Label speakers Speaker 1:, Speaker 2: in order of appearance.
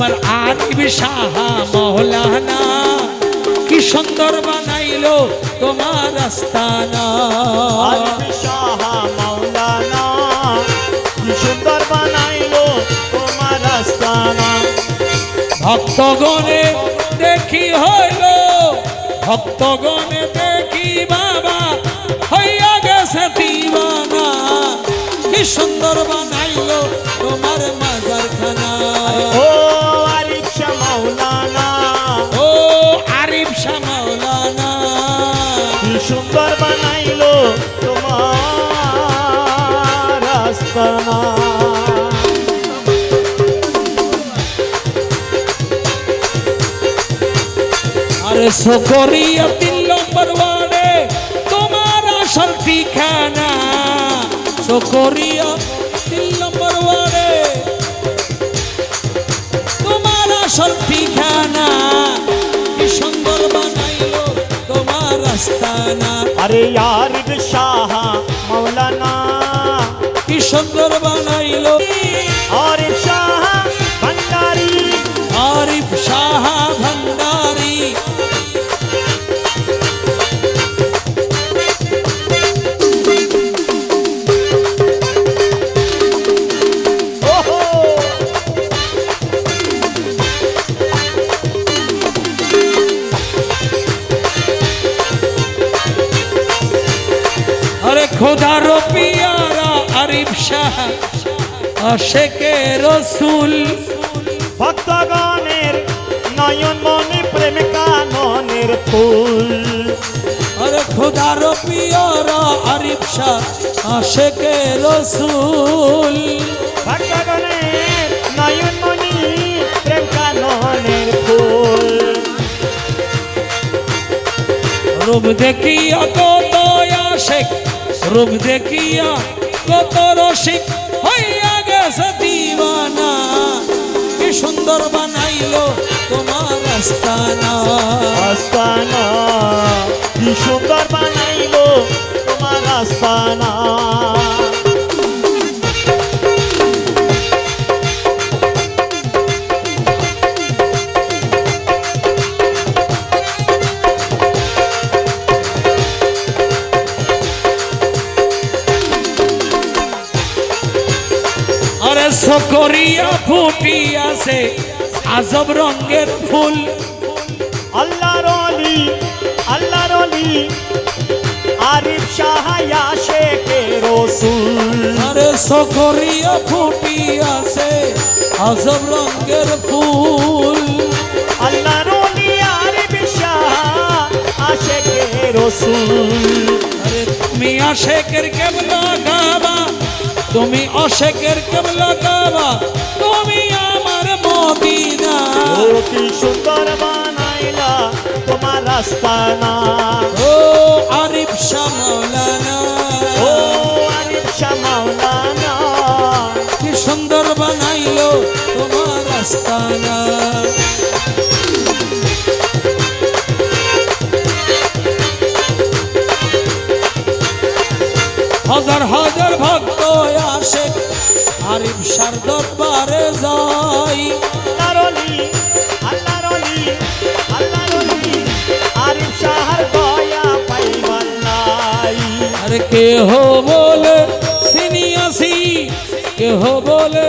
Speaker 1: আমার আরিফ সাহা মহলানা কি সুন্দর বানাইলো তোমার আস্তানা।
Speaker 2: শাহ মাওলানা কি সুন্দর বানাইলো তোমার আস্তানা।
Speaker 1: ভক্তগণে দেখি হইল ভক্তগণে দেখি বাবা হইয়া গেছে দিবানা কি সুন্দর বানাইলো
Speaker 2: কি সুন্দর বানাইলো তোমার আস্তানা
Speaker 1: আরে সকরিয়া তিন নম্বর ওয়ার্ডে তোমার আসল ঠিকানা। সকরিয়া আস্তানা
Speaker 2: আরে আরিফ শাহ মাওলানা।
Speaker 1: কি সুন্দর বানাইলো।
Speaker 2: আরিফ
Speaker 1: খোদার পিয়ারা আরিফ শাহ আশেকে রসুল।
Speaker 2: ভক্তগণের নয়ন মনে প্রেম কাননের ফুল।
Speaker 1: আরে খোদার পিয়ারা আরিফ শাহ আশেকে রসুল।
Speaker 2: ভক্তগণের নয়ন মনি প্রেম কাননের ফুল।
Speaker 1: রূপ দেখিয়া কত আশেক রূপ দেখিয়া কত রসিক হইয়া গেছে দিবানা কি সুন্দর বানাইলো তোমার আস্তানা।
Speaker 2: আস্তানা।
Speaker 1: আরে সকরিয়া ফুটিয়াছে আজব রঙের ফুল।
Speaker 2: আল্লাহর অলি আল্লাহর অলি আরিফ সাহায়া শেখে রসুল?
Speaker 1: আরে সকরিয়া ফুটিয়াছে আজব রঙের ফুল।
Speaker 2: আল্লাহর অলি আরিফ শাহ আশেখে রসুল?
Speaker 1: আরে তুমি আশেকের কেবলা গাবা তুমি অশেকের কেবলা গাবা তুমি আমার মদিনা।
Speaker 2: ও কি সুন্দর বানাইলা তোমার আস্তানা
Speaker 1: ও আরিফ শাহ মাওলানা।
Speaker 2: ও আরিফ শাহ মাওলানা।
Speaker 1: কি সুন্দর বানাইলো তোমার আস্তানা হাজার হাজার ভক্ত আসে। আরিফ সার দরবারে যাই। আর কেহ বলে সিনিয়াসি কেহ বলে